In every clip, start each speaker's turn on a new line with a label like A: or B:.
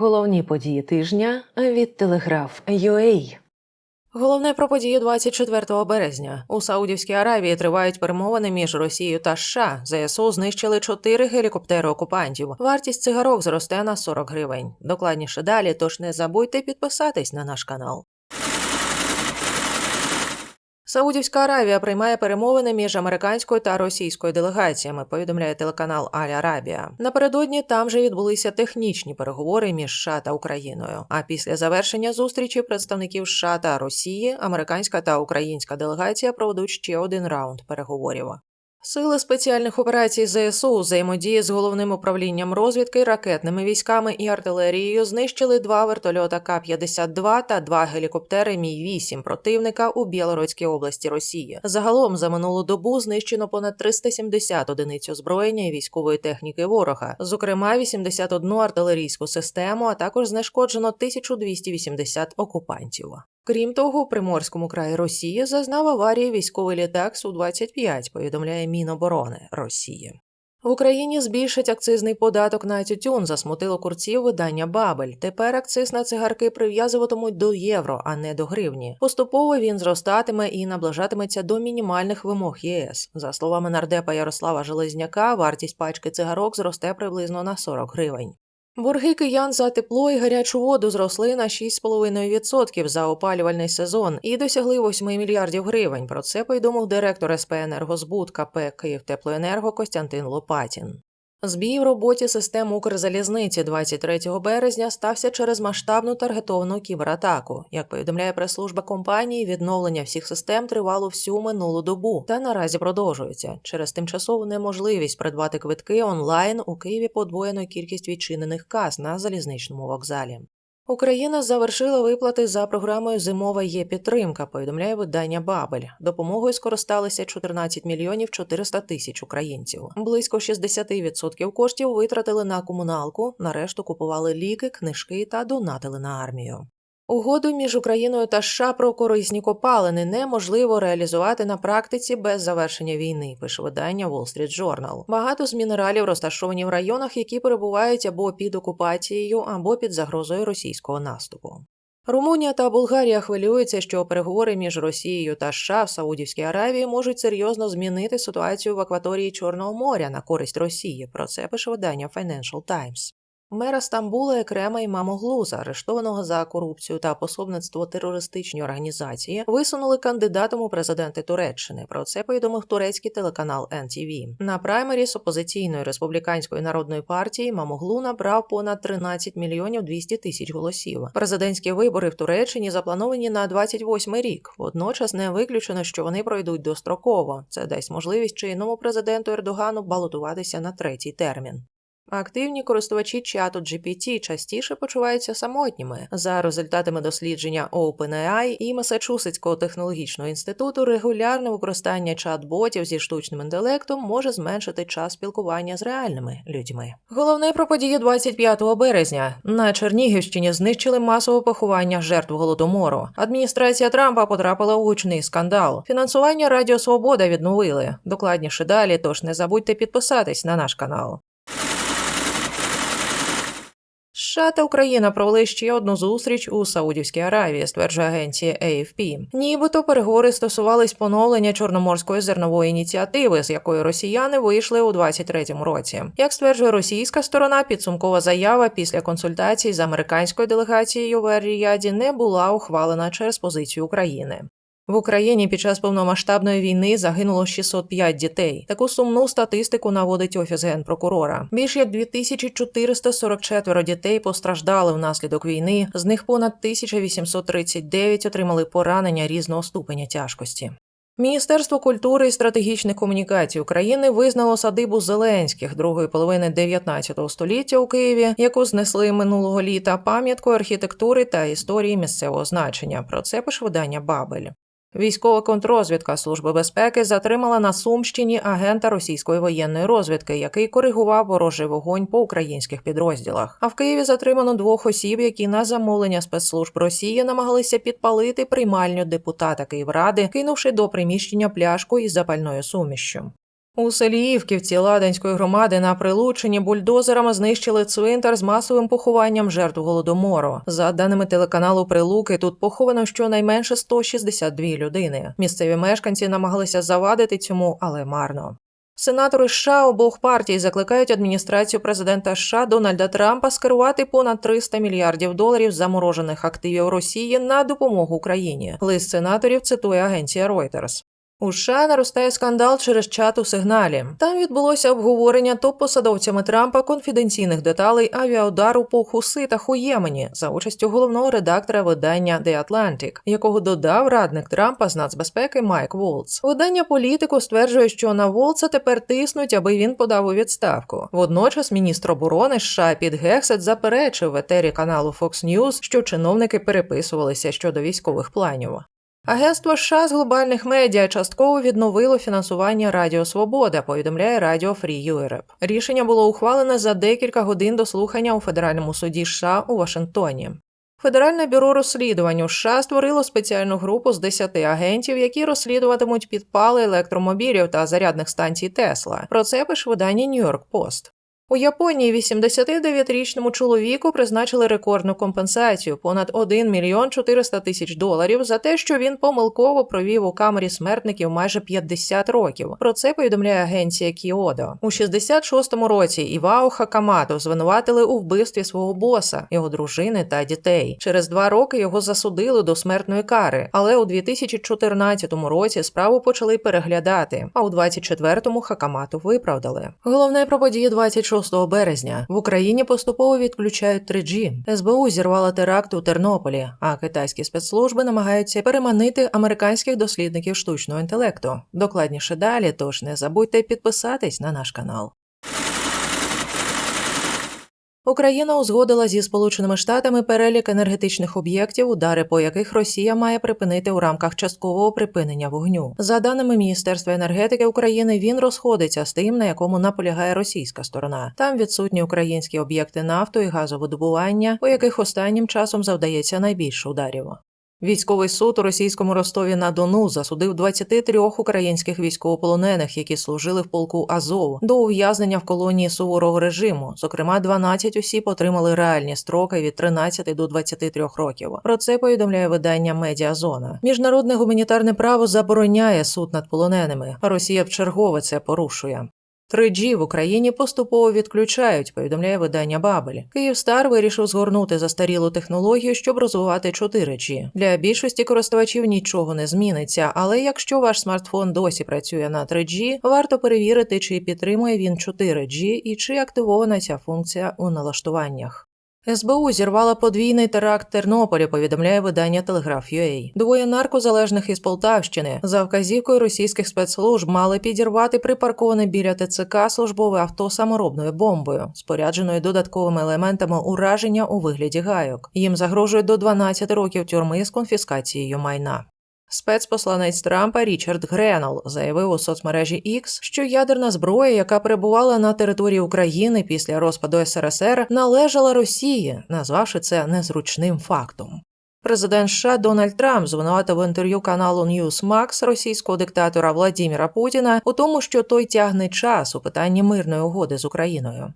A: Головні події тижня від Телеграф UA.
B: Головне про події 24 березня. У Саудівській Аравії тривають перемовини між Росією та США. ЗСУ знищили чотири гелікоптери окупантів. Вартість цигарок зросте на 40 гривень. Докладніше далі, тож не забудьте підписатись на наш канал. Саудівська Аравія приймає перемовини між американською та російською делегаціями, повідомляє телеканал Аль Арабія. Напередодні там же відбулися технічні переговори між США та Україною. А після завершення зустрічі представників США та Росії американська та українська делегація проведуть ще один раунд переговорів. Сили спеціальних операцій ЗСУ взаємодії з головним управлінням розвідки, ракетними військами і артилерією знищили два вертольота К-52 та два гелікоптери Мі-8 противника у Білоруській області Росії. Загалом за минулу добу знищено понад 370 одиниць озброєння і військової техніки ворога, зокрема 81 артилерійську систему, а також знешкоджено 1280 окупантів. Крім того, у Приморському краї Росії зазнав аварії військовий літак Су-25, повідомляє Міноборони Росії. В Україні збільшать акцизний податок на тютюн, засмутило курців видання Бабель. Тепер акциз на цигарки прив'язуватимуть до євро, а не до гривні. Поступово він зростатиме і наближатиметься до мінімальних вимог ЄС. За словами нардепа Ярослава Железняка, вартість пачки цигарок зросте приблизно на 40 гривень. Борги киян за тепло і гарячу воду зросли на 6,5% за опалювальний сезон і досягли 8 мільярдів гривень. Про це повідомив директор СП «Енергозбут» КП «Київтеплоенерго» Костянтин Лопатін. Збій в роботі систем Укрзалізниці 23 березня стався через масштабну таргетовану кібератаку. Як повідомляє прес-служба компанії, відновлення всіх систем тривало всю минулу добу та наразі продовжується. Через тимчасову неможливість придбати квитки онлайн у Києві подвоєно кількість відчинених каз на залізничному вокзалі. Україна завершила виплати за програмою Зимова є підтримка. Повідомляє видання Бабель. Допомогою скористалися 14 мільйонів 400 тисяч українців. Близько 60% коштів витратили на комуналку. На решту купували ліки, книжки та донатили на армію. Угоду між Україною та США про корисні копалини неможливо реалізувати на практиці без завершення війни, пише видання Wall Street Journal. Багато з мінералів розташовані в районах, які перебувають або під окупацією, або під загрозою російського наступу. Румунія та Болгарія хвилюються, що переговори між Росією та США в Саудівській Аравії можуть серйозно змінити ситуацію в акваторії Чорного моря на користь Росії. Про це пише видання Financial Times. Мера Стамбула Екрема Імамоглу, заарештованого за корупцію та пособництво терористичній організації, висунули кандидатом у президенти Туреччини. Про це повідомив турецький телеканал NTV. На праймері з опозиційної республіканської народної партії Мамоглу набрав понад 13 мільйонів 200 тисяч голосів. Президентські вибори в Туреччині заплановані на 28 рік. Водночас не виключено, що вони пройдуть достроково. Це дасть можливість чинному президенту Ердогану балотуватися на третій термін. Активні користувачі чату GPT частіше почуваються самотніми. За результатами дослідження OpenAI і Масачусетського технологічного інституту регулярне використання чат-ботів зі штучним інтелектом може зменшити час спілкування з реальними людьми. Головне про події 25 березня на Чернігівщині знищили масове поховання жертв голодомору. Адміністрація Трампа потрапила у гучний скандал. Фінансування Радіо Свобода відновили. Докладніше далі. Тож не забудьте підписатись на наш канал. США та Україна провели ще одну зустріч у Саудівській Аравії, стверджує агенція AFP. Нібито переговори стосувались поновлення чорноморської зернової ініціативи, з якої росіяни вийшли у 23-му році. Як стверджує російська сторона, підсумкова заява після консультацій з американською делегацією в Ер-Ріяді не була ухвалена через позицію України. В Україні під час повномасштабної війни загинуло 605 дітей. Таку сумну статистику наводить офіс генпрокурора. Більш як 2444 дітей постраждали внаслідок війни. З них понад 1839 отримали поранення різного ступеня тяжкості. Міністерство культури і стратегічних комунікацій України визнало садибу Зеленських другої половини 19 століття у Києві, яку знесли минулого літа пам'яткою архітектури та історії місцевого значення. Про це пише видання Бабель. Військова контрозвідка Служби безпеки затримала на Сумщині агента російської воєнної розвідки, який коригував ворожий вогонь по українських підрозділах. А в Києві затримано двох осіб, які на замовлення спецслужб Росії намагалися підпалити приймальню депутата Київради, кинувши до приміщення пляшку із запальною сумішчю. У селі Івківці Ладанської громади на Прилучині бульдозерами знищили цвинтар з масовим похованням жертв голодомору. За даними телеканалу Прилуки, тут поховано щонайменше 162 людини. Місцеві мешканці намагалися завадити цьому, але марно. Сенатори США обох партій закликають адміністрацію президента США Дональда Трампа скерувати понад 300 мільярдів доларів заморожених активів Росії на допомогу Україні. Лист сенаторів цитує агенція Reuters. У США наростає скандал через чат у сигналі. Там відбулося обговорення топ-посадовцями Трампа конфіденційних деталей авіаудару по хуситах у Ємені за участю головного редактора видання The Atlantic, якого додав радник Трампа з нацбезпеки Майк Волц. Видання політику стверджує, що на Волца тепер тиснуть, аби він подав у відставку. Водночас міністр оборони США Піт Гексет заперечив в етері каналу Fox News, що чиновники переписувалися щодо військових планів. Агентство США з глобальних медіа частково відновило фінансування Радіо Свобода, повідомляє Радіо Free Europe. Рішення було ухвалене за декілька годин до слухання у федеральному суді США у Вашингтоні. Федеральне бюро розслідувань у США створило спеціальну групу з 10 агентів, які розслідуватимуть підпали електромобілів та зарядних станцій Тесла. Про це пише видання York Post. У Японії 89-річному чоловіку призначили рекордну компенсацію понад 1 мільйон 400 тисяч доларів за те, що він помилково провів у камері смертників майже 50 років. Про це повідомляє агенція Кіодо. У 66-му році Івао Хакамато звинуватили у вбивстві свого боса, його дружини та дітей. Через два роки його засудили до смертної кари, але у 2014 році справу почали переглядати. А у 24-му Хакамату виправдали. Головне про події 26 березня в Україні поступово відключають 3G. СБУ зірвала теракт у Тернополі, а китайські спецслужби намагаються переманити американських дослідників штучного інтелекту. Докладніше далі, тож не забудьте підписатись на наш канал. Україна узгодила зі Сполученими Штатами перелік енергетичних об'єктів, удари по яких Росія має припинити у рамках часткового припинення вогню. За даними Міністерства енергетики України, він розходиться з тим, на якому наполягає російська сторона. Там відсутні українські об'єкти нафту і газовидобування, по яких останнім часом завдається найбільше ударів. Військовий суд у російському Ростові на Дону засудив 23 українських військовополонених, які служили в полку Азов, до ув'язнення в колонії суворого режиму. Зокрема, 12 осіб отримали реальні строки від 13 до 23 років. Про це повідомляє видання Медіазона. Міжнародне гуманітарне право забороняє суд над полоненими. Росія вчергове це порушує. 3G в Україні поступово відключають, повідомляє видання Бабель. Київстар вирішив згорнути застарілу технологію, щоб розвивати 4G. Для більшості користувачів нічого не зміниться, але якщо ваш смартфон досі працює на 3G, варто перевірити, чи підтримує він 4G і чи активована ця функція у налаштуваннях. СБУ зірвала подвійний теракт в Тернополі, повідомляє видання Телеграф.UA. Двоє наркозалежних із Полтавщини за вказівкою російських спецслужб мали підірвати припарковане біля ТЦК службове авто саморобною бомбою, спорядженою додатковими елементами ураження у вигляді гайок. Їм загрожує до 12 років тюрми з конфіскацією майна. Спецпосланець Трампа Річард Гренол заявив у соцмережі X, що ядерна зброя, яка перебувала на території України після розпаду СРСР, належала Росії, назвавши це незручним фактом. Президент США Дональд Трамп звинуватив в інтерв'ю каналу Newsmax російського диктатора Владіміра Путіна у тому, що той тягне час у питанні мирної угоди з Україною.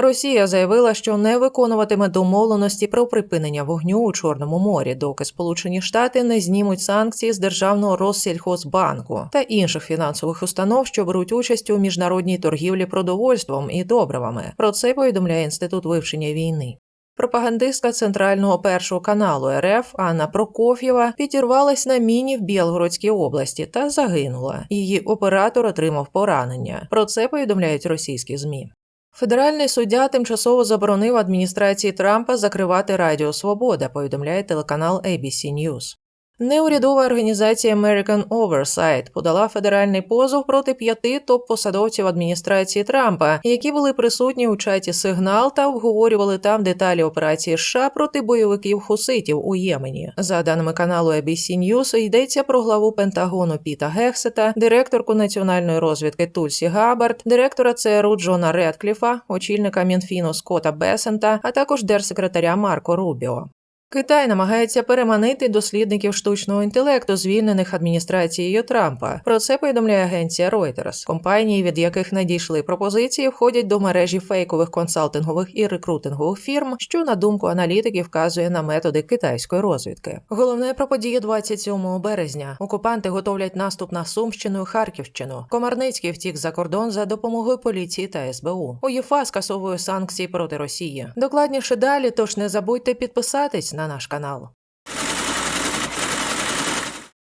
B: Росія заявила, що не виконуватиме домовленості про припинення вогню у Чорному морі, доки Сполучені Штати не знімуть санкції з державного Россільхозбанку та інших фінансових установ, що беруть участь у міжнародній торгівлі продовольством і добривами. Про це повідомляє інститут вивчення війни. Пропагандистка центрального першого каналу РФ Анна Прокоф'єва підірвалась на міні в Білгородській області та загинула. Її оператор отримав поранення. Про це повідомляють російські змі. Федеральний суддя тимчасово заборонив адміністрації Трампа закривати Радіо Свобода, повідомляє телеканал ABC News. Неурядова організація American Oversight подала федеральний позов проти п'яти топ-посадовців адміністрації Трампа, які були присутні у чаті сигнал та обговорювали там деталі операції США проти бойовиків хуситів у Ємені. За даними каналу ABC News, йдеться про главу Пентагону Піта Гексета, директорку національної розвідки Тульсі Габард, директора ЦРУ Джона Редкліфа, очільника Мінфіну Скотта Бесента, а також держсекретаря Марко Рубіо. Китай намагається переманити дослідників штучного інтелекту, звільнених адміністрацією Трампа. Про це повідомляє агенція Reuters. Компанії, від яких надійшли пропозиції, входять до мережі фейкових консалтингових і рекрутингових фірм, що на думку аналітиків вказує на методи китайської розвідки. Головне про події 27 березня. Окупанти готовлять наступ на Сумщину і Харківщину. Комарницький втік за кордон за допомогою поліції та СБУ. УЄФА скасовує санкції проти Росії. Докладніше далі, тож не забудьте підписатись на наш канал.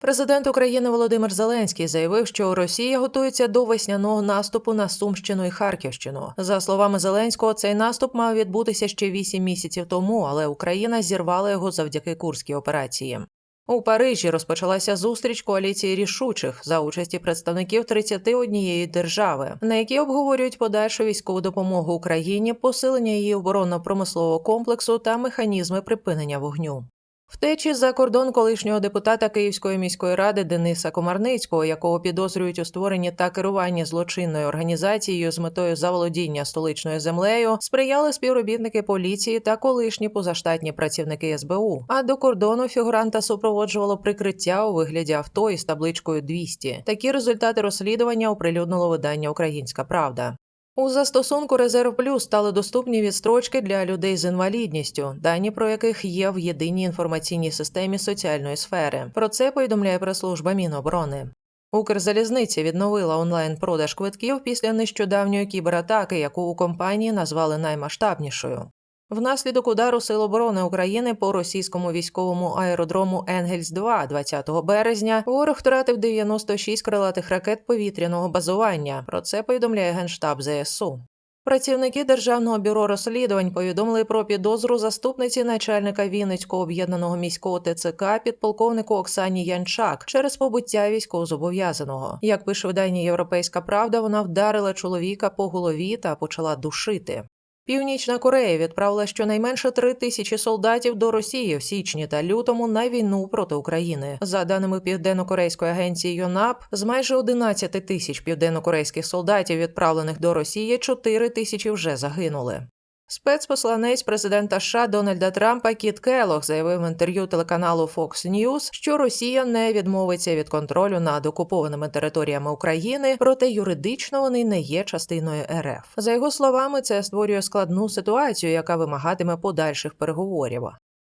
B: Президент України Володимир Зеленський заявив, що Росія готується до весняного наступу на Сумщину і Харківщину. За словами Зеленського, цей наступ мав відбутися ще вісім місяців тому, але Україна зірвала його завдяки курській операції. У Парижі розпочалася зустріч коаліції рішучих за участі представників 31 держави, на якій обговорюють подальшу військову допомогу Україні, посилення її оборонно-промислового комплексу та механізми припинення вогню. Втечі за кордон колишнього депутата Київської міської ради Дениса Комарницького, якого підозрюють у створенні та керуванні злочинною організацією з метою заволодіння столичною землею, сприяли співробітники поліції та колишні позаштатні працівники СБУ. А до кордону фігуранта супроводжувало прикриття у вигляді авто із табличкою 200. Такі результати розслідування оприлюднило видання Українська Правда. У застосунку Резерв Плюс стали доступні відстрочки для людей з інвалідністю, дані про яких є в єдиній інформаційній системі соціальної сфери. Про це повідомляє прес-служба Міноборони. Укрзалізниця відновила онлайн-продаж квитків після нещодавньої кібератаки, яку у компанії назвали наймасштабнішою. Внаслідок удару Сил оборони України по російському військовому аеродрому Енгельс 2 20 березня ворог втратив 96 крилатих ракет повітряного базування. Про це повідомляє генштаб ЗСУ. Працівники Державного бюро розслідувань повідомили про підозру заступниці начальника Вінницького об'єднаного міського ТЦК підполковнику Оксані Янчак через побуття військовозобов'язаного. Як пише видання Європейська Правда, вона вдарила чоловіка по голові та почала душити. Північна Корея відправила щонайменше три тисячі солдатів до Росії в січні та лютому на війну проти України. За даними південно-корейської агенції ЮНАП, з майже 11 тисяч південно-корейських солдатів, відправлених до Росії, 4 тисячі вже загинули. Спецпосланець президента США Дональда Трампа Кіт Келох заявив в інтерв'ю телеканалу Fox News, що Росія не відмовиться від контролю над окупованими територіями України, проте юридично вони не є частиною РФ. За його словами, це створює складну ситуацію, яка вимагатиме подальших переговорів.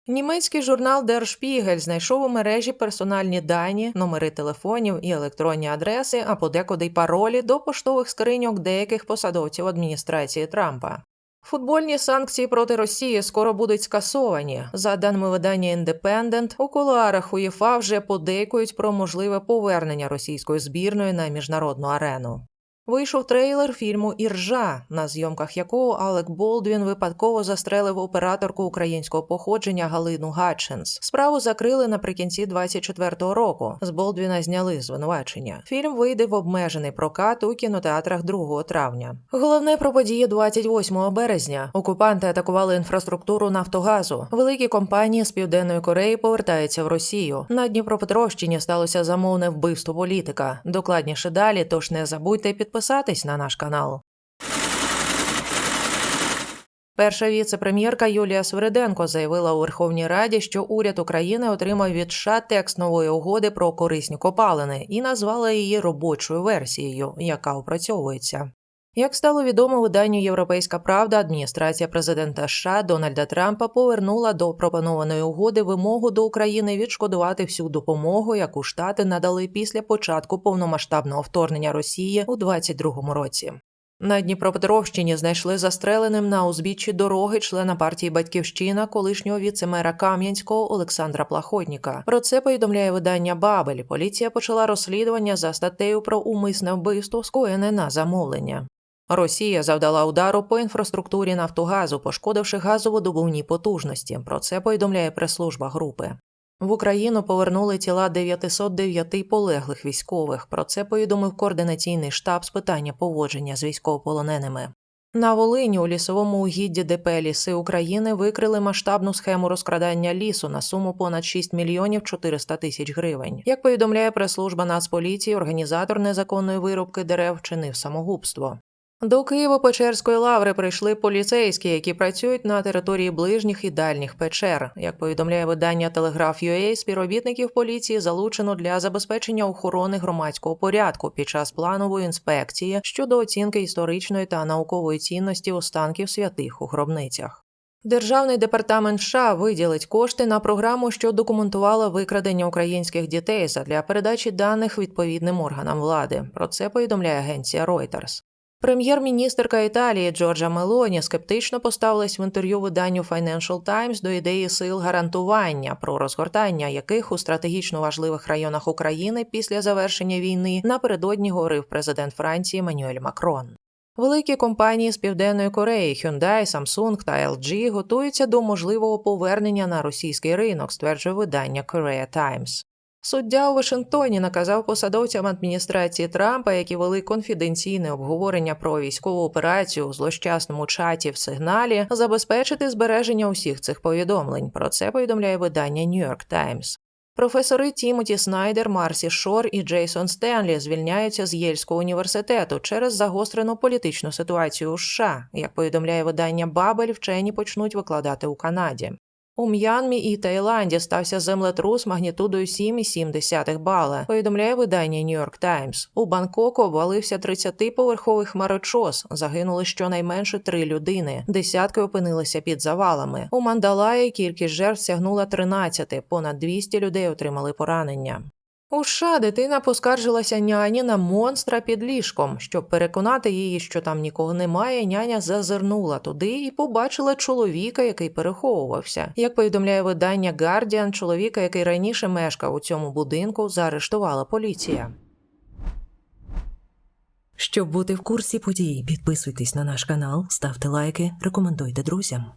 B: Німецький журнал Der Spiegel знайшов у мережі персональні дані, номери телефонів і електронні адреси, а подекуди й паролі до поштових скриньок деяких посадовців адміністрації Трампа. Футбольні санкції проти Росії скоро будуть скасовані. За даними видання Індепендент, у кулуарах УЄФА вже подейкують про можливе повернення російської збірної на міжнародну арену. Вийшов трейлер фільму Іржа, на зйомках якого Алек Болдвін випадково застрелив операторку українського походження Галину Гатчинс. Справу закрили наприкінці 24-го року. З Болдвіна зняли звинувачення. Фільм вийде в обмежений прокат у кінотеатрах 2 травня. Головне про події 28 березня. Окупанти атакували інфраструктуру Нафтогазу. Великі компанії з південної Кореї повертаються в Росію. На Дніпропетровщині сталося замовне вбивство політика. Докладніше далі, тож не забудьте підписатись на наш канал. Перша віце-прем'єрка Юлія Свириденко заявила у Верховній Раді, що уряд України отримав від США текст нової угоди про корисні копалини і назвала її робочою версією, яка опрацьовується. Як стало відомо виданню Європейська Правда, адміністрація президента США Дональда Трампа повернула до пропонованої угоди вимогу до України відшкодувати всю допомогу, яку штати надали після початку повномасштабного вторгнення Росії у 2022 році. На Дніпропетровщині знайшли застреленим на узбіччі дороги члена партії Батьківщина, колишнього віцемера Кам'янського Олександра Плахотніка. Про це повідомляє видання Бабель. Поліція почала розслідування за статтею про умисне вбивство, скоєне на замовлення. Росія завдала удару по інфраструктурі Нафтогазу, пошкодивши газоводобувні потужності. Про це повідомляє прес-служба групи. В Україну повернули тіла 909 полеглих військових. Про це повідомив координаційний штаб з питання поводження з військовополоненими. На Волині у лісовому угідді ДП Ліси України викрили масштабну схему розкрадання лісу на суму понад 6 мільйонів 400 тисяч гривень. Як повідомляє прес-служба Нацполіції, організатор незаконної вирубки дерев вчинив самогубство. До Києво-Печерської лаври прийшли поліцейські, які працюють на території ближніх і дальніх печер. Як повідомляє видання Телеграф UA, співробітників поліції залучено для забезпечення охорони громадського порядку під час планової інспекції щодо оцінки історичної та наукової цінності останків святих у гробницях. Державний департамент США виділить кошти на програму, що документувала викрадення українських дітей задля передачі даних відповідним органам влади. Про це повідомляє агенція Reuters. Прем'єр-міністерка Італії Джорджа Мелоні скептично поставилась в інтерв'ю виданню Financial Times до ідеї сил гарантування, про розгортання яких у стратегічно важливих районах України після завершення війни напередодні говорив президент Франції Манюель Макрон. Великі компанії з Південної Кореї Hyundai, Samsung та LG готуються до можливого повернення на російський ринок, стверджує видання Korea Times. Суддя у Вашингтоні наказав посадовцям адміністрації Трампа, які вели конфіденційне обговорення про військову операцію у злощасному чаті в сигналі, забезпечити збереження усіх цих повідомлень. Про це повідомляє видання New York Times. Професори Тімоті Снайдер, Марсі Шор і Джейсон Стенлі звільняються з Єльського університету через загострену політичну ситуацію у США. Як повідомляє видання Бабель, вчені почнуть викладати у Канаді. У М'янмі і Таїланді стався землетрус магнітудою 7,7 бала, повідомляє видання New York Times. У Бангкоку обвалився 30-поверховий хмарочос, загинули щонайменше три людини, десятки опинилися під завалами. У Мандалаї кількість жертв сягнула 13, понад 200 людей отримали поранення. У США дитина поскаржилася няні на монстра під ліжком. Щоб переконати її, що там нікого немає, няня зазирнула туди і побачила чоловіка, який переховувався. Як повідомляє видання Guardian, чоловіка, який раніше мешкав у цьому будинку, заарештувала поліція.
C: Щоб бути в курсі подій, підписуйтесь на наш канал, ставте лайки, рекомендуйте друзям.